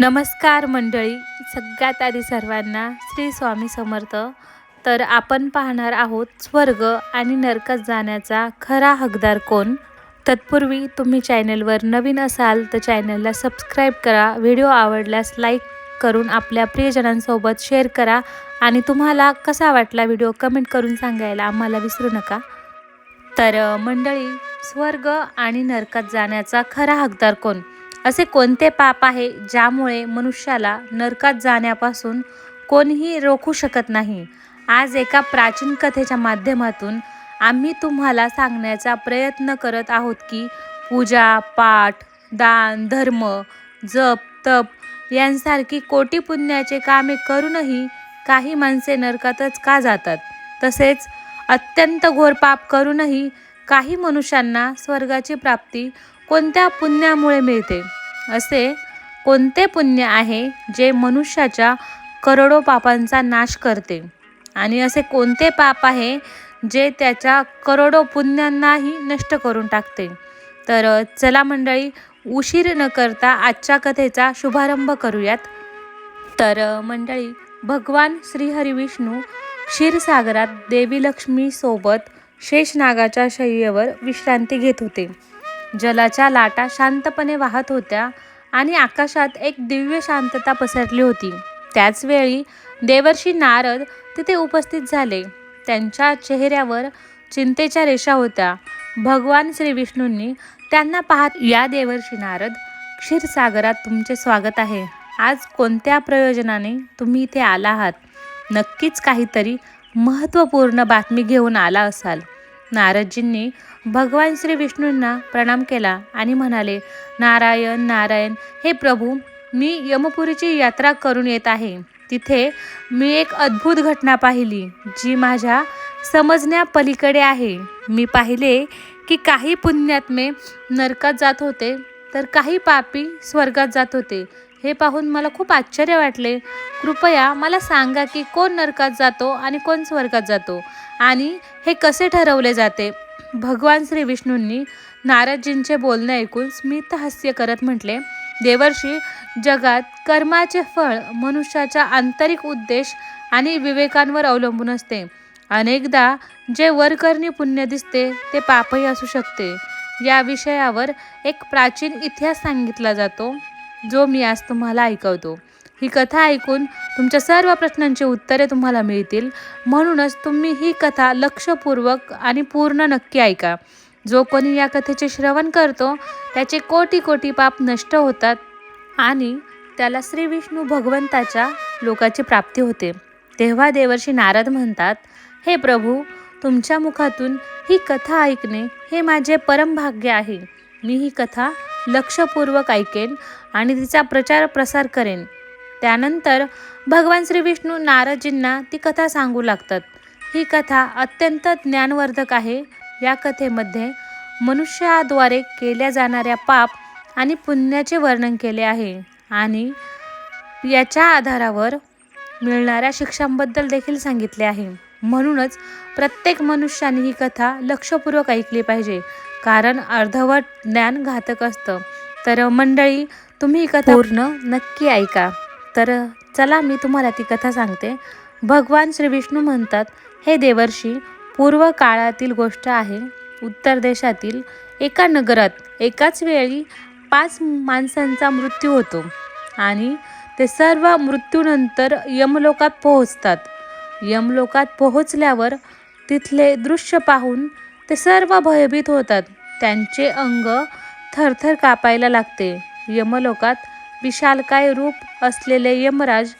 नमस्कार मंडळी सगळ्यात आधी सर्वांना श्री स्वामी समर्थ. तर आपण पाहणार आहोत स्वर्ग आणि नरकात जाण्याचा खरा हकदार कोण? तत्पूर्वी तुम्ही चॅनलवर नवीन असाल तर चॅनलला सबस्क्राईब करा व्हिडिओ आवडल्यास लाईक करून आपल्या प्रियजनांसोबत शेअर करा आणि तुम्हाला कसा वाटला व्हिडिओ कमेंट करून सांगायला आम्हाला विसरू नका. तर मंडळी स्वर्ग आणि नरकात जाण्याचा खरा हकदार कोण? असे कोणते पाप आहे ज्यामुळे मनुष्याला नरकात जाण्यापासून कोणीही रोखू शकत नाही? आज एका प्राचीन कथेच्या माध्यमातून आम्ही तुम्हाला सांगण्याचा प्रयत्न करत आहोत की पूजा पाठ दान धर्म जप तप यांसारखी कोटी पुण्याचे कामे करूनही काही माणसे नरकातच का जातात? तसेच अत्यंत घोर पाप करूनही काही मनुष्यांना स्वर्गाची प्राप्ती कोणत्या पुण्यामुळे मिळते? असे कोणते पुण्य आहे जे मनुष्याच्या करोडो पापांचा नाश करते? आणि असे कोणते पाप आहे जे त्याच्या करोडो पुण्यांनाही नष्ट करून टाकते? तर चला मंडळी उशीर न करता आजच्या कथेचा शुभारंभ करूयात. तर मंडळी भगवान श्रीहरिविष्णू क्षीरसागरात देवी लक्ष्मीसोबत शेषनागाच्या शय्येवर विश्रांती घेत होते. जलाच्या लाटा शांतपणे वाहत होत्या आणि आकाशात एक दिव्य शांतता पसरली होती. त्याचवेळी देवर्षी नारद तिथे उपस्थित झाले. त्यांच्या चेहऱ्यावर चिंतेच्या रेषा होत्या. भगवान श्री विष्णूंनी त्यांना पाहत या देवर्षी नारद क्षीरसागरात तुमचे स्वागत आहे. आज कोणत्या प्रयोजनाने तुम्ही इथे आला आहात? नक्कीच काहीतरी महत्त्वपूर्ण बातमी घेऊन आला असाल. नारदजींनी भगवान श्री विष्णूंना प्रणाम केला आणि म्हणाले नारायण नारायण हे प्रभू मी यमपुरीची यात्रा करून येत आहे. तिथे मी एक अद्भुत घटना पाहिली जी माझ्या समजण्यापलीकडे आहे. मी पाहिले की काही पुण्यात्मे नरकात जात होते तर काही पापी स्वर्गात जात होते. हे पाहून मला खूप आश्चर्य वाटले. कृपया मला सांगा की कोण नरकात जातो आणि कोण स्वर्गात जातो आणि हे कसे ठरवले जाते? भगवान श्री विष्णूंनी नारदजींचे बोलणे ऐकून स्मित हास्य करत म्हटले देवर्षी जगात कर्माचे फळ मनुष्याच्या आंतरिक उद्देश आणि विवेकांवर अवलंबून असते. अनेकदा जे वरकरणी पुण्य दिसते ते पापही असू शकते. या विषयावर एक प्राचीन इतिहास सांगितला जातो जो मी आज तुम्हाला ऐकवतो. ही कथा ऐकून तुमच्या सर्व प्रश्नांची उत्तरे तुम्हाला मिळतील. म्हणूनच तुम्ही ही कथा लक्षपूर्वक आणि पूर्ण नक्की ऐका. जो कोणी या कथेचे श्रवण करतो त्याचे कोटी कोटी पाप नष्ट होतात आणि त्याला श्री विष्णू भगवंताच्या लोकाची प्राप्ती होते. तेव्हा देवर्षी नारद म्हणतात हे प्रभू तुमच्या मुखातून ही कथा ऐकणे हे माझे परमभाग्य आहे. मी ही कथा लक्षपूर्वक ऐकेन आणि तिचा प्रचार प्रसार करेन. त्यानंतर भगवान श्री विष्णू नारदजींना ती कथा सांगू लागतात. ही कथा अत्यंत ज्ञानवर्धक आहे. या कथेमध्ये मनुष्याद्वारे केल्या जाणाऱ्या पाप आणि पुण्याचे वर्णन केले आहे आणि याच्या आधारावर मिळणाऱ्या शिक्षांबद्दल देखील सांगितले आहे. म्हणूनच प्रत्येक मनुष्याने ही कथा लक्षपूर्वक ऐकली पाहिजे कारण अर्धवट ज्ञान घातक असतं. तर मंडळी तुम्ही ही कथा पूर्ण नक्की ऐका. तर चला मी तुम्हाला ती कथा सांगते. भगवान श्री विष्णू म्हणतात हे देवर्षी पूर्व काळातील गोष्ट आहे. उत्तर देशातील एका नगरात एकाच वेळी पाच माणसांचा मृत्यू होतो आणि ते सर्व मृत्यूनंतर यमलोकात पोहोचतात. यमलोकात पोहोचल्यावर तिथले दृश्य पाहून ते सर्व भयभीत होतात. त्यांचे अंग थरथर कापायला लागते. यमलोकात विशालकाय रूप असलेले यमराज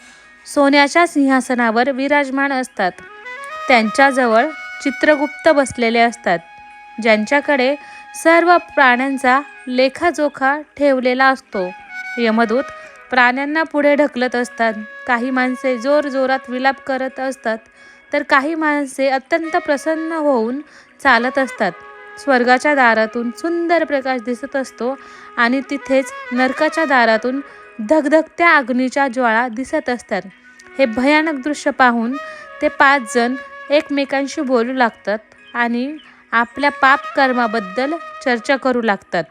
सोन्याच्या सिंहासनावर विराजमान असतात. त्यांच्याजवळ चित्रगुप्त बसलेले असतात ज्यांच्याकडे सर्व प्राण्यांचा लेखाजोखा ठेवलेला असतो. यमदूत प्राण्यांना पुढे ढकलत असतात. काही माणसे जोर जोरात विलाप करत असतात तर काही माणसे अत्यंत प्रसन्न होऊन चालत असतात. स्वर्गाच्या दारातून सुंदर प्रकाश दिसत असतो आणि तिथेच नरकाच्या दारातून धगधगत्या अग्नीच्या ज्वाळा दिसत असतात. हे भयानक दृश्य पाहून ते पाच जण एकमेकांशी बोलू लागतात आणि आपल्या पाप कर्माबद्दल चर्चा करू लागतात.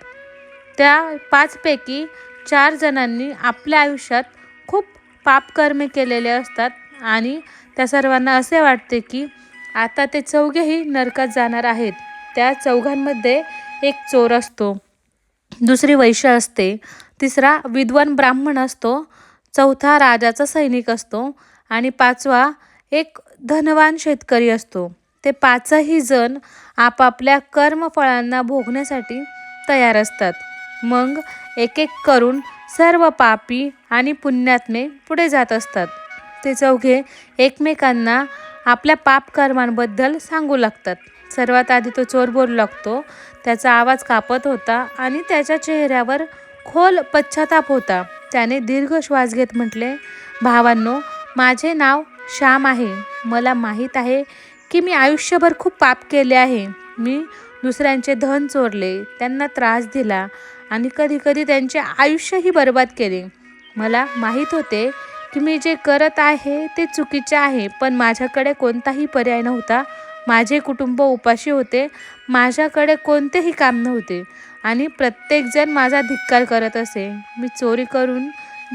त्या पाचपैकी चार जणांनी आपल्या आयुष्यात खूप पापकर्मे केलेले असतात आणि त्या सर्वांना असे वाटते की आता ते चौघेही नरकात जाणार आहेत. त्या चौघांमध्ये एक चोर असतो. दुसरी वैश्य असते. तिसरा विद्वान ब्राह्मण असतो. चौथा राजाचा सैनिक असतो. आणि पाचवा एक धनवान शेतकरी असतो. ते पाचही जण आपापल्या कर्मफळांना भोगण्यासाठी तयार असतात. मग एक एक करून सर्व पापी आणि पुण्यात्मे पुढे जात असतात. ते चौघे एकमेकांना आपल्या पापकर्मांबद्दल सांगू लागतात. सर्वात आधी तो चोर बोलू लागतो. त्याचा आवाज कापत होता आणि त्याच्या चेहऱ्यावर खोल पश्चाताप होता. त्याने दीर्घ श्वास घेत म्हटले भावांनो माझे नाव श्याम आहे. मला माहीत आहे की मी आयुष्यभर खूप पाप केले आहे. मी दुसऱ्यांचे धन चोरले त्यांना त्रास दिला आणि कधीकधी त्यांचे आयुष्यही बर्बाद केले. मला माहीत होते की मी जे करत आहे ते चुकीचे आहे पण माझ्याकडे कोणताही पर्याय नव्हता. माझे कुटुंब उपाशी होते. माझ्याकडे कोणतेही काम नव्हते. आणि प्रत्येकजण माझा धिक्कार करत असे. मी चोरी करून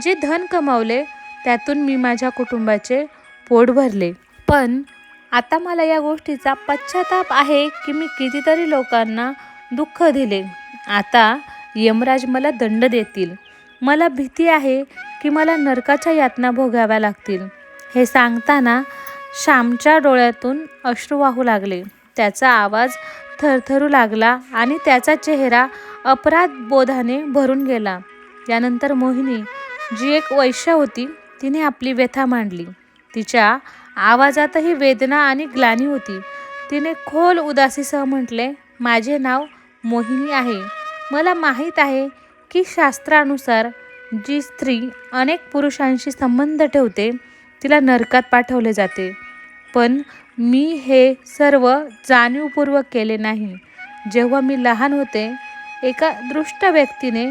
जे धन कमावले त्यातून मी माझ्या कुटुंबाचे पोट भरले. पण आता मला या गोष्टीचा पश्चाताप आहे की मी कितीतरी लोकांना दुःख दिले. आता यमराज मला दंड देतील. मला भीती आहे की मला नरकाच्या यातना भोगाव्या लागतील. हे सांगताना श्यामच्या डोळ्यातून अश्रू वाहू लागले. त्याचा आवाज थरथरू लागला आणि त्याचा चेहरा अपराध बोधाने भरून गेला. यानंतर मोहिनी जी एक वैश्य होती तिने आपली व्यथा मांडली. तिच्या आवाजातही वेदना आणि ग्लानी होती. तिने खोल उदासीसह म्हटले माझे नाव मोहिनी आहे. मला माहीत आहे की शास्त्रानुसार जी स्त्री अनेक पुरुषांशी संबंध ठेवते तिला नरकात पाठवले जाते. पण मी हे सर्व जाणीवपूर्वक केले नाही. जेव्हा मी लहान होते एका दृष्ट व्यक्तीने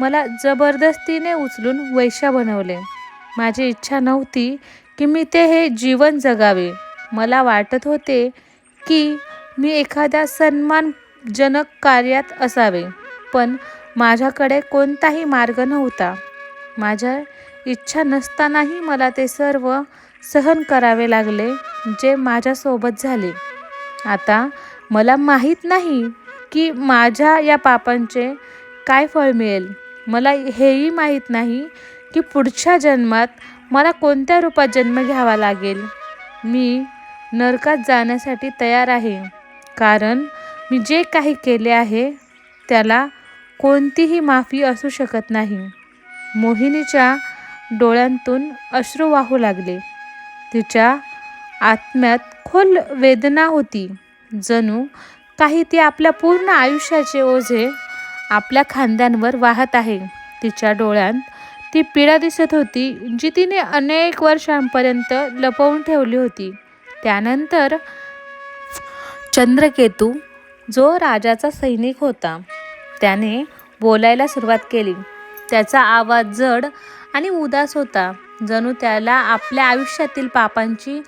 मला जबरदस्तीने उचलून वैश्या बनवले. माझी इच्छा नव्हती की मी ते हे जीवन जगावे. मला वाटत होते की मी एखाद्या सन्मानजनक कार्यात असावे पण माझ्याकडे कोणताही मार्ग नव्हता. माझ्या इच्छा नसतानाही मला ते सर्व सहन करावे लागले जे माझ्यासोबत झाले. आता मला माहीत नाही की माझ्या या पापांचे काय फळ मिळेल. मला हेही माहीत नाही की पुढच्या जन्मात मला कोणत्या रूपात जन्म घ्यावा लागेल. मी नरकात जाण्यासाठी तयार आहे कारण मी जे काही केले आहे त्याला कोणतीही माफी असू शकत नाही. मोहिनीच्या डोळ्यांतून अश्रू वाहू लागले. तिच्या आत्म्यात खोल वेदना होती. जणू काही ती आपल्या पूर्ण आयुष्याचे ओझे आपल्या खांद्यांवर वाहत आहे. तिच्या डोळ्यांत ती पीडा दिसत होती जी तिने अनेक वर्षांपर्यंत लपवून ठेवली होती. त्यानंतर चंद्रकेतू जो राजाचा सैनिक होता त्याने बोलायला सुरुवात केली. त्याचा आवाज जड आणि उदास होता. जणू त्याला आपल्या आयुष्यातील पापांची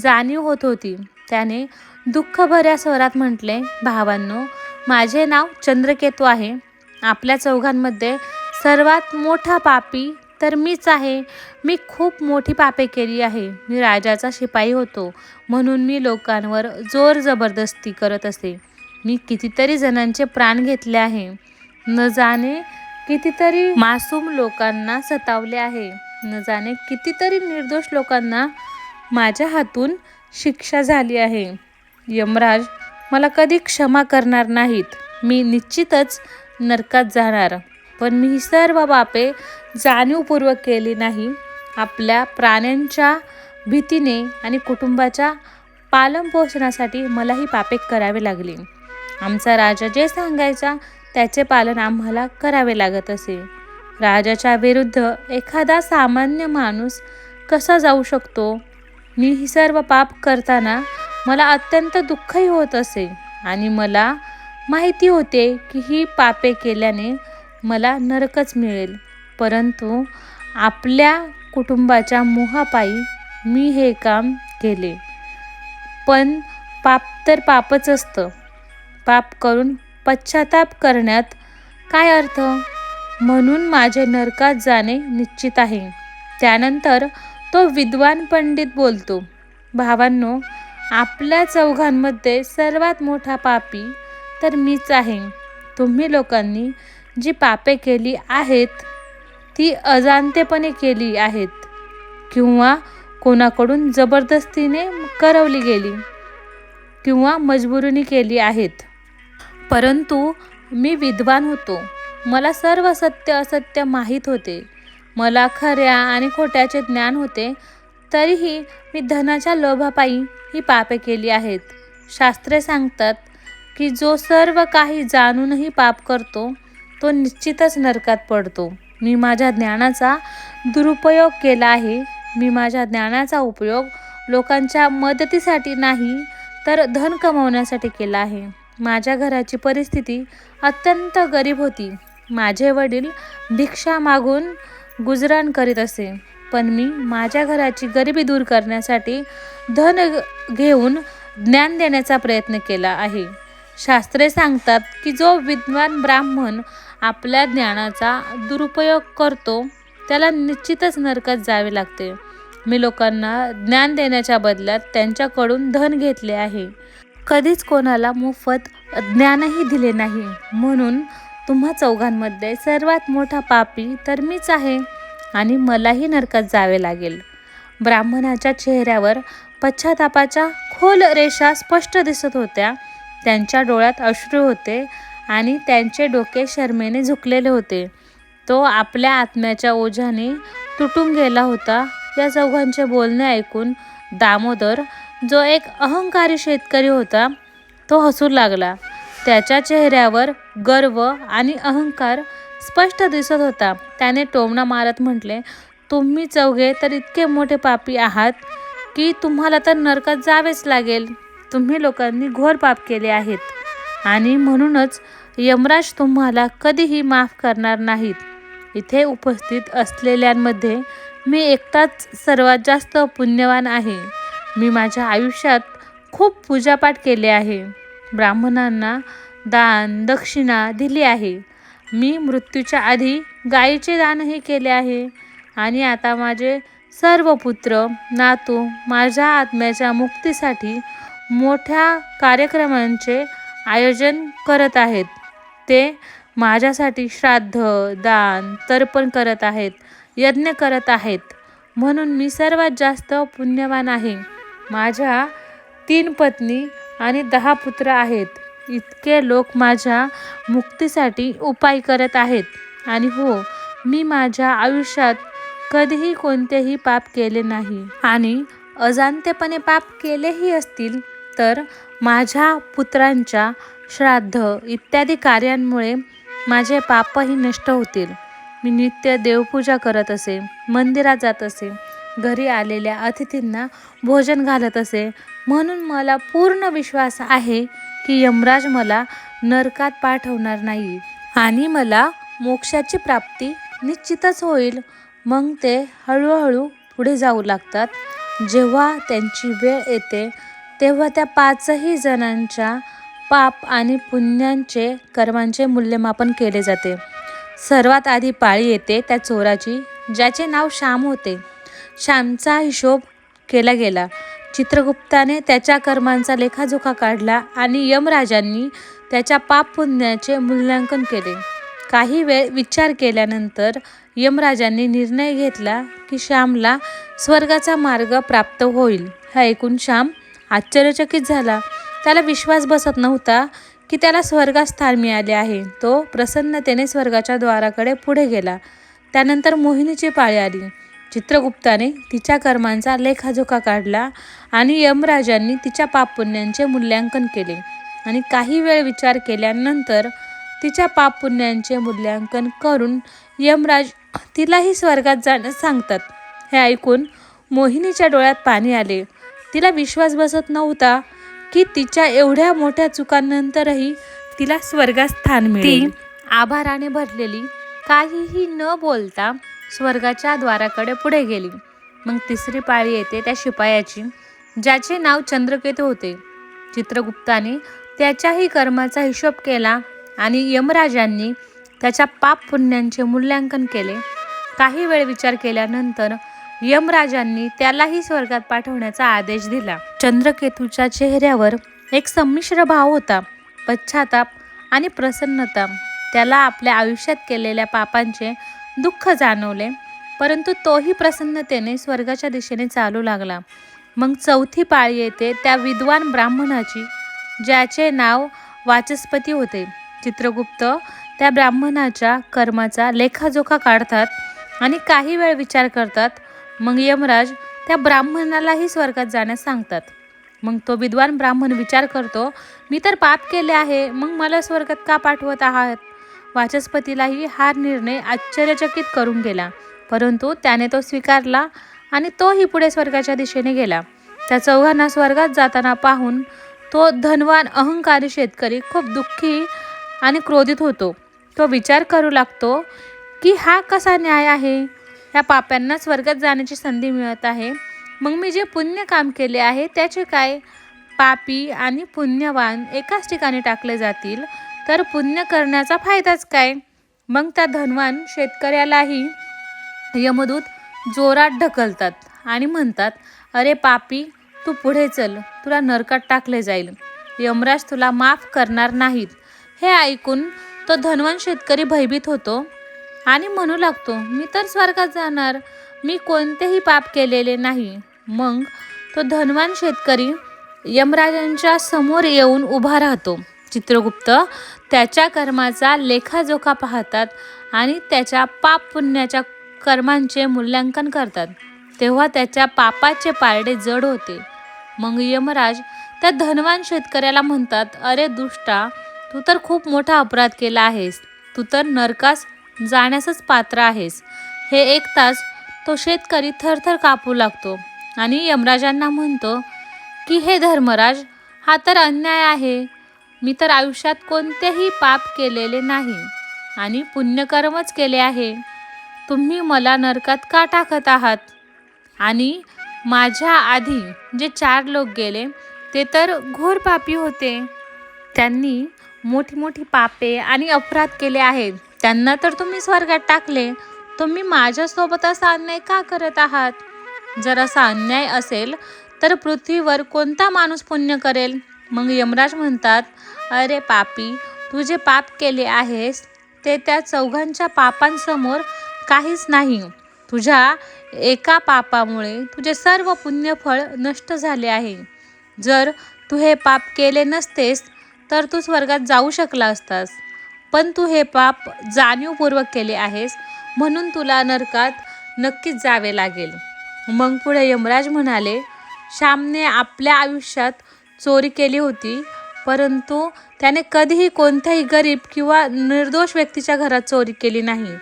जाणीव होत होती. त्याने दुःखभऱ्या स्वरात म्हटले भावांनो माझे नाव चंद्रकेतू आहे. आपल्या चौघांमध्ये सर्वात मोठा पापी तर मीच आहे. मी खूप मोठी पापे केली आहे. मी राजाचा शिपाई होतो. म्हणून मी लोकांवर जोर जबरदस्ती करत असे. मी कितीतरी जणांचे प्राण घेतले आहे. न जाणे कितीतरी मासूम लोकांना सतावले आहे. न जाणे कितीतरी निर्दोष लोकांना माझ्या हातून शिक्षा झाली आहे. यमराज मला कधी क्षमा करणार नाहीत. मी निश्चितच नरकात जाणार. पण मी ही सर्व बापे जाणीवपूर्वक केली नाही. आपल्या प्राण्यांच्या भीतीने आणि कुटुंबाच्या पालनपोषणासाठी मला ही पापे करावे लागली. आमचा राजा जे सांगायचा त्याचे पालन आम्हाला करावे लागत असे. राजाच्या विरुद्ध एखादा सामान्य माणूस कसा जाऊ शकतो? मी ही सर्व पाप करताना मला अत्यंत दुःखही होत असे आणि मला माहिती होते की ही पापे केल्याने मला नरकच मिळेल. परंतु आपल्या कुटुंबाच्या मोहापायी मी हे काम केले. पण पाप तर पापच असतं. पाप करून पश्चाताप करण्यात काय अर्थ? म्हणून माझे नरकात जाणे निश्चित आहे. त्यानंतर तो विद्वान पंडित बोलतो भावांनो आपल्या चौघांमध्ये सर्वात मोठा पापी तर मीच आहे. तुम्ही लोकांनी जी पापे केली आहेत ती अजाणतेपणे केली आहेत किंवा कोणाकडून जबरदस्तीने करवली गेली किंवा मजबुरीने केली आहेत. परंतु मी विद्वान होतो. मला सर्व सत्य असत्य माहीत होते. मला खऱ्या आणि खोट्याचे ज्ञान होते. तरीही मी धनाच्या लोभापायी ही पापे केली आहेत. शास्त्रे सांगतात की जो सर्व काही जाणूनही पाप करतो तो निश्चितच नरकात पडतो. मी माझ्या ज्ञानाचा दुरुपयोग केला आहे. मी माझ्या ज्ञानाचा उपयोग लोकांच्या मदतीसाठी नाही तर धन कमवण्यासाठी केला आहे. माझ्या घराची परिस्थिती अत्यंत गरीब होती. माझे वडील भिक्षा मागून गुजराण करीत असे. पण मी माझ्या घराची गरिबी दूर करण्यासाठी धन घेऊन ज्ञान देण्याचा प्रयत्न केला आहे. शास्त्रे सांगतात की जो विद्वान ब्राह्मण आपल्या ज्ञानाचा दुरुपयोग करतो त्याला निश्चितच नरकात जावे लागते. मी लोकांना ज्ञान देण्याच्या बदल्यात त्यांच्याकडून धन घेतले आहे. कधीच कोणाला मोफत ज्ञानही दिले नाही. म्हणून तुम्हा चौघांमध्ये सर्वात मोठा पापी तर मीच आहे आणि मलाही नरकात जावे लागेल. ब्राह्मणाच्या चेहऱ्यावर पश्चातापाच्या खोल रेषा स्पष्ट दिसत होत्या. त्यांच्या डोळ्यात अश्रू होते आणि त्यांचे डोके शर्मेने झुकलेले होते. तो आपल्या आत्म्याच्या ओझ्याने तुटून गेला होता. या चौघांचे बोलणे ऐकून दामोदर जो एक अहंकारी शेतकरी होता तो हसू लागला. त्याच्या चेहऱ्यावर गर्व आणि अहंकार स्पष्ट दिसत होता. त्याने टोमणा मारत म्हटले तुम्ही चौघे तर इतके मोठे पापी आहात की तुम्हाला तर नरकात जावेच लागेल. तुम्ही लोकांनी घोर पाप केले आहेत आणि म्हणूनच यमराज तुम्हाला कधीही माफ करणार नाहीत. इथे उपस्थित असलेल्यांमध्ये मी एकटाच सर्वात जास्त पुण्यवान आहे. मी माझ्या आयुष्यात खूप पूजापाठ केले आहे. ब्राह्मणांना दान दक्षिणा दिली आहे. मी मृत्यूच्या आधी गायीचे दानही केले आहे. आणि आता माझे सर्व पुत्र नातू माझ्या आत्म्याच्या मुक्तीसाठी मोठ्या कार्यक्रमांचे आयोजन करत आहेत. ते माझ्यासाठी श्राद्ध दान तर्पण करत आहेत यज्ञ करत आहेत. म्हणून मी सर्वात जास्त पुण्यवान आहे. माझ्या तीन पत्नी आणि दहा पुत्र आहेत. इतके लोक माझ्या मुक्तीसाठी उपाय करत आहेत. आणि हो मी माझ्या आयुष्यात कधीही कोणतेही पाप केले नाही. आणि अजाणतेपणे पाप केलेही असतील तर माझ्या पुत्रांच्या श्राद्ध इत्यादी कार्यांमुळे माझे पापही नष्ट होतील. मी नित्य देवपूजा करत असे मंदिरात जात असे. घरी आलेल्या अतिथींना भोजन घालत असे. म्हणून मला पूर्ण विश्वास आहे की यमराज मला नरकात पाठवणार नाही आणि मला मोक्षाची प्राप्ती निश्चितच होईल. मग ते हळूहळू पुढे जाऊ लागतात. जेव्हा त्यांची वेळ येते तेव्हा त्या पाचही जणांच्या पाप आणि पुण्यांचे कर्मांचे मूल्यमापन केले जाते. सर्वात आधी पाळी येते त्या चोराची ज्याचे नाव श्याम होते. श्यामचा हिशोब केला गेला. चित्रगुप्ताने त्याच्या कर्मांचा लेखाजोखा काढला आणि यमराजांनी त्याच्या पाप पुण्याचे मूल्यांकन केले. काही वेळ विचार केल्यानंतर यमराजांनी निर्णय घेतला की श्यामला स्वर्गाचा मार्ग प्राप्त होईल. हे ऐकून श्याम आश्चर्यचकित झाला. त्याला विश्वास बसत नव्हता की त्याला स्वर्गात स्थान मिळाले आहे. तो प्रसन्नतेने स्वर्गाच्या द्वाराकडे पुढे गेला. त्यानंतर मोहिनीची पाळी आली. चित्रगुप्ताने तिच्या कर्मांचा लेखाजोखा काढला आणि यमराजांनी तिच्या पापपुण्यांचे मूल्यांकन केले. आणि काही वेळ विचार केल्यानंतर तिच्या पापपुण्यांचे मूल्यांकन करून यमराज तिलाही स्वर्गात जाण्यास सांगतात. हे ऐकून मोहिनीच्या डोळ्यात पाणी आले. तिला विश्वास बसत नव्हता की तिच्या एवढ्या मोठ्या चुकांनंतरही तिला स्वर्गात स्थान मिळेल. आभाराने भरलेली काहीही न बोलता स्वर्गाच्या द्वाराकडे पुढे गेली. मग तिसरी पाळी येते त्या शिपायाची ज्याचे नाव चंद्रकेतू होते. चित्रगुप्ताने त्याच्याही कर्माचा हिशोब केला आणि यमराजांनी त्याच्या पाप पुण्यांचे मूल्यांकन केले. काही वेळ विचार केल्यानंतर यमराजांनी त्यालाही स्वर्गात पाठवण्याचा आदेश दिला. चंद्रकेतूच्या चेहऱ्यावर एक संमिश्र भाव होता पश्चाताप आणि प्रसन्नता. त्याला आपल्या आयुष्यात केलेल्या पापांचे दुःख जाणवले. परंतु तोही प्रसन्नतेने स्वर्गाच्या दिशेने चालू लागला. मग चौथी पाळी येते त्या विद्वान ब्राह्मणाची ज्याचे नाव वाचस्पती होते. चित्रगुप्त त्या ब्राह्मणाच्या कर्माचा लेखाजोखा काढतात आणि काही वेळ विचार करतात. मग यमराज त्या ब्राह्मणालाही स्वर्गात जाण्यास सांगतात. मग तो विद्वान ब्राह्मण विचार करतो मी तर पाप केले आहे मग मला स्वर्गात का पाठवत आहात? वाचस्पतीलाही हा निर्णय आश्चर्यचकित करून गेला. परंतु त्याने तो स्वीकारला आणि तोही पुढे स्वर्गाच्या दिशेने गेला. त्या चौघांना स्वर्गात जाताना पाहून तो धनवान अहंकारी शेतकरी खूप दुःखी आणि क्रोधित होतो. तो विचार करू लागतो की हा कसा न्याय आहे? या पाप्यांना स्वर्गात जाण्याची संधी मिळत आहे. मग मी जे पुण्य काम केले आहे त्याचे काय? पापी आणि पुण्यवान एकाच ठिकाणी टाकले जातील. तर पुण्य करण्याचा फायदाच काय? मग त्या धनवान शेतकऱ्यालाही यमदूत जोरात ढकलतात आणि म्हणतात अरे पापी तू पुढे चल. तुला नरकात टाकले जाईल. यमराज तुला माफ करणार नाहीत. हे ऐकून तो धनवान शेतकरी भयभीत होतो आणि म्हणू लागतो मी तर स्वर्गात जाणार. मी कोणतेही पाप केलेले नाही. मग तो धनवान शेतकरी यमराजांच्या समोर येऊन उभा राहतो. चित्रगुप्त त्याच्या कर्माचा लेखाजोखा पाहतात आणि त्याच्या पाप पुण्याच्या कर्मांचे मूल्यांकन करतात. तेव्हा त्याच्या पापाचे पारडे जड होते. मग यमराज त्या धनवान शेतकऱ्याला म्हणतात अरे दुष्टा तू तर खूप मोठा अपराध केला आहेस. तू तर नरकास जाण्यासच पात्र आहेस. हे एक तास तो शेतकरी थरथर कापू लागतो आणि यमराजांना म्हणतो की हे धर्मराज हा तर अन्याय आहे. मी तर आयुष्यात कोणतेही पाप केलेले नाही आणि पुण्यकर्मच केले आहे. तुम्ही मला नरकात का टाकत आहात? आणि माझ्या आधी जे चार लोक गेले ते तर घोर पापी होते. त्यांनी मोठी मोठी पापे आणि अपराध केले आहेत. त्यांना तर तुम्ही स्वर्गात टाकले. तुम्ही माझ्यासोबत असा अन्याय का करत आहात? जर असा अन्याय असेल तर पृथ्वीवर कोणता माणूस पुण्य करेल? मग यमराज म्हणतात अरे पापी तू जे पाप केले आहेस ते त्या चौघांच्या पापांसमोर काहीच नाही. तुझ्या एका पापामुळे तुझे सर्व पुण्यफळ नष्ट झाले आहे. जर तू हे पाप केले नसतेस तर तू स्वर्गात जाऊ शकला असतास. पण तू हे पाप जाणीवपूर्वक केले आहेस म्हणून तुला नरकात नक्कीच जावे लागेल. मग पुढे यमराज म्हणाले श्यामने आपल्या आयुष्यात चोरी केली होती. परंतु त्याने कधीही कोणत्याही गरीब किंवा निर्दोष व्यक्तीच्या घरात चोरी केली नाही.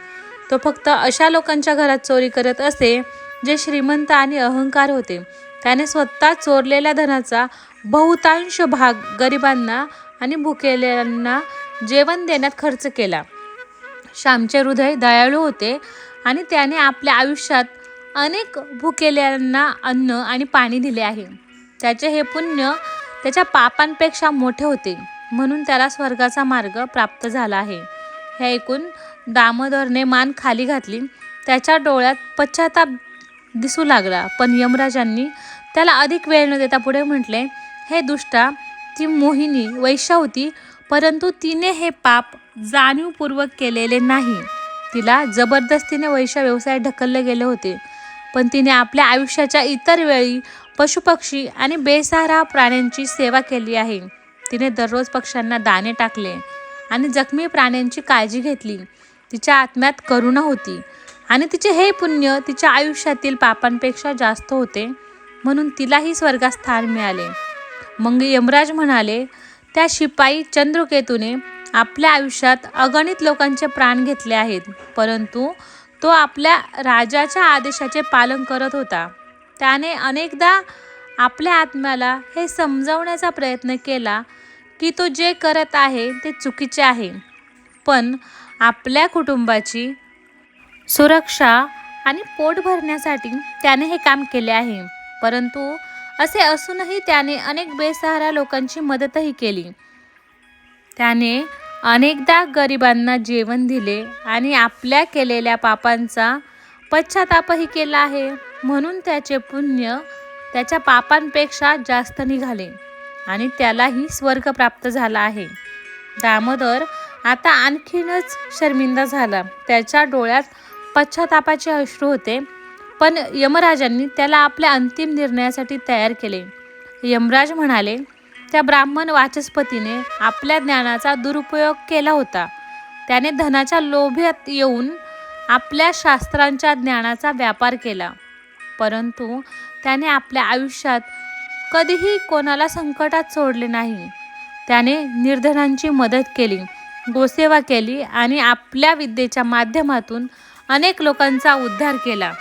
तो फक्त अशा लोकांच्या घरात चोरी करत असे जे श्रीमंत आणि अहंकार होते. त्याने स्वतः चोरलेल्या धनाचा बहुतांश भाग गरिबांना आणि भुकेल्यांना जेवण देण्यात खर्च केला. श्यामचे हृदय दयाळू होते आणि त्याने आपल्या आयुष्यात अनेक भुकेल्यांना अन्न आणि पाणी दिले आहे. त्याचे हे पुण्य त्याच्या पापांपेक्षा मोठे होते म्हणून त्याला स्वर्गाचा मार्ग प्राप्त झाला आहे. हे ऐकून दामोदरने मान खाली घातली. त्याच्या डोळ्यात पश्चाताप दिसू लागला पण यमराजांनी त्याला अधिक वेळ न देता पुढे म्हटले हे दुष्टा ती मोहिनी वैश्या होती परंतु तिने हे पाप जाणीवपूर्वक केलेले नाही. तिला जबरदस्तीने वैश्य व्यवसायात ढकलले गेले होते पण तिने आपल्या आयुष्याच्या इतर वेळी पशुपक्षी आणि बेसहारा प्राण्यांची सेवा केली आहे. तिने दररोज पक्ष्यांना दाणे टाकले आणि जखमी प्राण्यांची काळजी घेतली. तिच्या आत्म्यात करुणा होती आणि तिचे हे पुण्य तिच्या आयुष्यातील पापांपेक्षा जास्त होते म्हणून तिलाही स्वर्गात स्थान मिळाले. मग यमराज म्हणाले त्या शिपाई चंद्रकेतूने आपल्या आयुष्यात अगणित लोकांचे प्राण घेतले आहेत परंतु तो आपल्या राजाच्या आदेशाचे पालन करत होता. त्याने अनेकदा आपल्या आत्म्याला हे समजावण्याचा प्रयत्न केला की तो जे करत आहे ते चुकीचे आहे. पण आपल्या कुटुंबाची सुरक्षा आणि पोट भरण्यासाठी त्याने हे काम केले आहे. परंतु असे असूनही त्याने अनेक बेसहारा लोकांची मदतही केली. त्याने अनेकदा गरिबांना जेवण दिले आणि आपल्या केलेल्या पापांचा पश्चातापही केला आहे. म्हणून त्याचे पुण्य त्याच्या पापांपेक्षा जास्त निघाले आणि त्यालाही स्वर्ग प्राप्त झाला आहे. दामोदर आता आणखीनच शर्मिंदा झाला. त्याच्या डोळ्यात पश्चातापाचे अश्रू होते पण यमराजांनी त्याला आपल्या अंतिम निर्णयासाठी तयार केले. यमराज म्हणाले त्या ब्राह्मण वाचस्पतीने आपल्या ज्ञानाचा दुरुपयोग केला होता. त्याने धनाच्या लोभ्यात येऊन आपल्या शास्त्रांच्या ज्ञानाचा व्यापार केला. परंतु त्याने आपल्या आयुष्यात कधीही कोणाला संकटात सोडले नाही. त्याने निर्धनांची मदत केली गोसेवा केली आणि आपल्या विद्येच्या माध्यमातून अनेक लोकांचा उद्धार केला.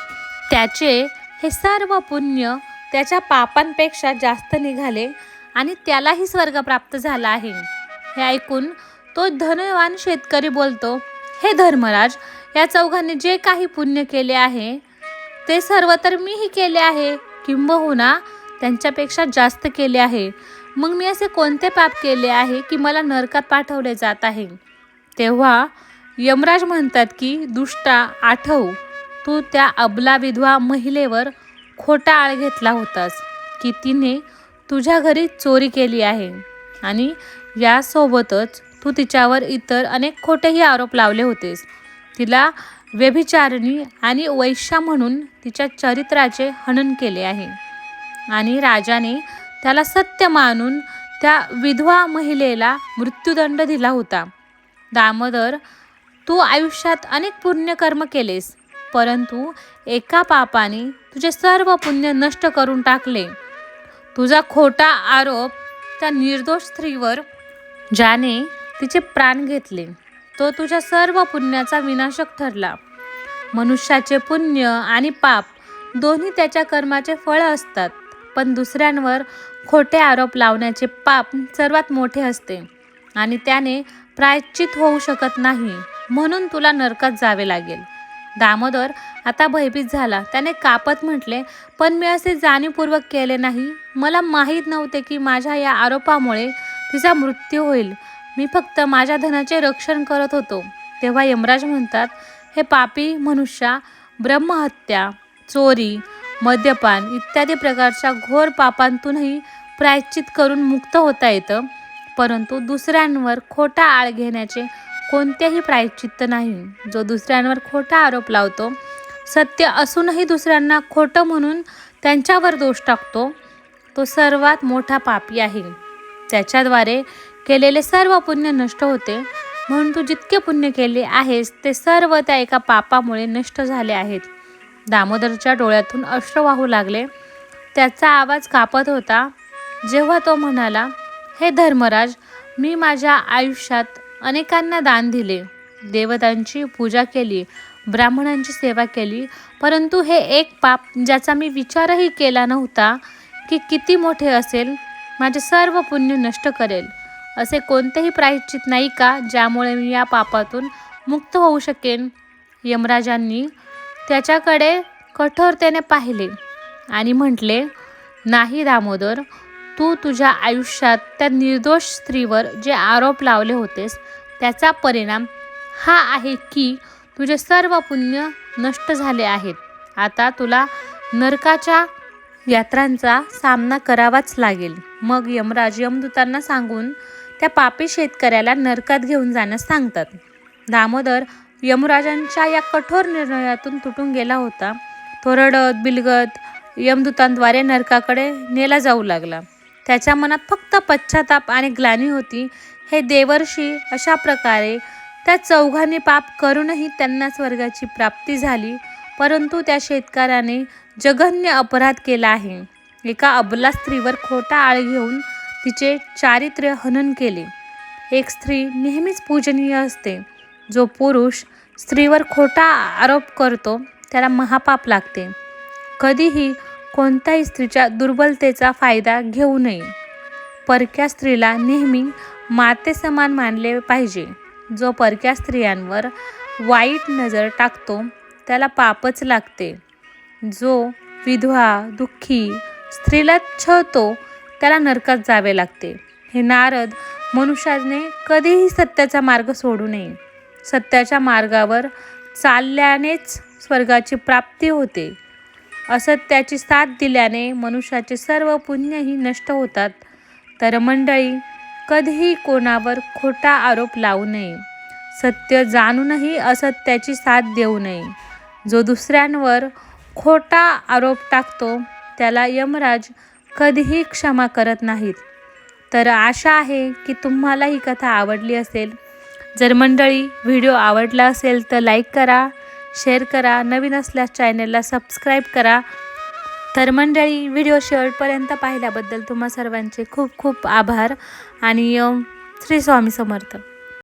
त्याचे हे सर्व पुण्य त्याच्या पापांपेक्षा जास्त निघाले आणि त्यालाही स्वर्ग प्राप्त झाला आहे. हे ऐकून तो धनवान शेतकरी बोलतो हे धर्मराज या चौघांनी जे काही पुण्य केले आहे ते सर्व तर मीही केले आहे किंबहुना त्यांच्यापेक्षा जास्त केले आहे. मग मी असे कोणते पाप केले आहे की मला नरकात पाठवले जात आहे? तेव्हा यमराज म्हणतात की दुष्टा आठव तू त्या अबला विधवा महिलेवर खोटा आळ घेतला होतास की तिने तुझ्या घरी चोरी केली आहे. आणि यासोबतच तू तिच्यावर इतर अनेक खोटेही आरोप लावले होतेस. तिला व्यभिचारिणी आणि वैश्या म्हणून तिच्या चरित्राचे हनन केले आहे. आणि राजाने त्याला सत्य मानून त्या विधवा महिलेला मृत्यूदंड दिला होता. दामोदर तू आयुष्यात अनेक पुण्यकर्म केलेस परंतु एका पापाने तुझे सर्व पुण्य नष्ट करून टाकले. तुझा खोटा आरोप त्या निर्दोष स्त्रीवर ज्याने तिचे प्राण घेतले. तो तुझ्या सर्व पुण्याचा विनाशक ठरला. मनुष्याचे पुण्य आणि पाप दोन्ही त्याच्या कर्माचे फळ असतात पण दुसऱ्यांवर खोटे आरोप लावण्याचे पाप सर्वात मोठे असते आणि त्याने प्रायश्चित होऊ शकत नाही म्हणून तुला नरकात जावे लागेल. दामोदर आता भयभीत झाला. त्याने कापत म्हटले पण मी असे जाणीवपूर्वक केले नाही. मला माहीत नव्हते की माझ्या या आरोपामुळे तिचा मृत्यू होईल. मी फक्त माझ्या धनाचे रक्षण करत होतो. तेव्हा यमराज म्हणतात हे पापी मनुष्या ब्रह्महत्या चोरी मद्यपान इत्यादी प्रकारच्या घोर पापांतूनही प्रायश्चित करून मुक्त होता येतं. परंतु दुसऱ्यांवर खोटा आळ घेण्याचे कोणतेही प्रायश्चित्त नाही. जो दुसऱ्यांवर खोटा आरोप लावतो सत्य असूनही दुसऱ्यांना खोटं म्हणून त्यांच्यावर दोष टाकतो तो सर्वात मोठा पापी आहे. त्याच्याद्वारे केलेले सर्व पुण्य नष्ट होते. म्हणून तू जितके पुण्य केले आहेस ते सर्व त्या एका पापामुळे नष्ट झाले आहेत. दामोदरच्या डोळ्यातून अश्र वाहू लागले. त्याचा आवाज कापत होता. जेव्हा तो म्हणाला हे धर्मराज मी माझ्या आयुष्यात अनेकांना दान दिले. देवतांची पूजा केली ब्राह्मणांची सेवा केली. परंतु हे एक पाप ज्याचा मी विचारही केला नव्हता की किती मोठे असेल माझे सर्व पुण्य नष्ट करेल. असे कोणतेही प्रायश्चित नाही का ज्यामुळे मी या पापातून मुक्त होऊ शकेन? यमराजांनी त्याच्याकडे कठोरतेने पाहिले आणि म्हटले नाही दामोदर तू तुझ्या आयुष्यात त्या निर्दोष स्त्रीवर जे आरोप लावले होतेस त्याचा परिणाम हा आहे की तुझे सर्व पुण्य नष्ट झाले आहेत. आता तुला नरकाच्या यात्रांचा सामना करावाच लागेल. मग यमराज यमदूतांना सांगून त्या पापी शेतकऱ्याला नरकात घेऊन जाण्यास सांगतात. दामोदर यमराजांच्या या कठोर निर्णयातून तुटून गेला होता. तो रडत बिलगत यमदूतांद्वारे नरकाकडे नेला जाऊ लागला. त्याच्या मनात फक्त पश्चाताप आणि ग्लानी होती. हे देवर्षी अशा प्रकारे त्या चौघांनी पाप करूनही त्यांना स्वर्गाची प्राप्ती झाली परंतु त्या शेतकऱ्याने जघन्य अपराध केला आहे. एका अबला स्त्रीवर खोटा आळ घेऊन तिचे चारित्र्य हनन केले. एक स्त्री नेहमीच पूजनीय असते. जो पुरुष स्त्रीवर खोटा आरोप करतो त्याला महापाप लागते. कधीही कोणत्याही स्त्रीच्या दुर्बलतेचा फायदा घेऊ नये. परक्या स्त्रीला नेहमी माते समान मानले पाहिजे. जो परक्या स्त्रियांवर वाईट नजर टाकतो त्याला पापच लागते. जो विधवा दुःखी स्त्रीला छळतो त्याला नरकात जावे लागते. हे नारद मनुष्याने कधीही सत्याचा मार्ग सोडू नये. सत्याच्या मार्गावर चालल्यानेच स्वर्गाची प्राप्ती होते. असत्याची साथ दिल्याने मनुष्याचे सर्व पुण्यही नष्ट होतात. तर मंडळी कधीही कोणावर खोटा आरोप लावू नये. सत्य जाणूनही असत्याची साथ देऊ नये. जो दुसऱ्यांवर खोटा आरोप टाकतो त्याला यमराज कधीही क्षमा करत नाहीत. तर आशा आहे की तुम्हाला ही कथा आवडली असेल. जर मंडळी व्हिडिओ आवडला असेल तर लाईक करा शेअर करा नवीन असल्यास चॅनलला सबस्क्राईब करा. तर मंडळी व्हिडिओ शेवटपर्यंत पाहिल्याबद्दल तुम्हा सर्वांचे खूप खूप आभार आणि श्री स्वामी समर्थ.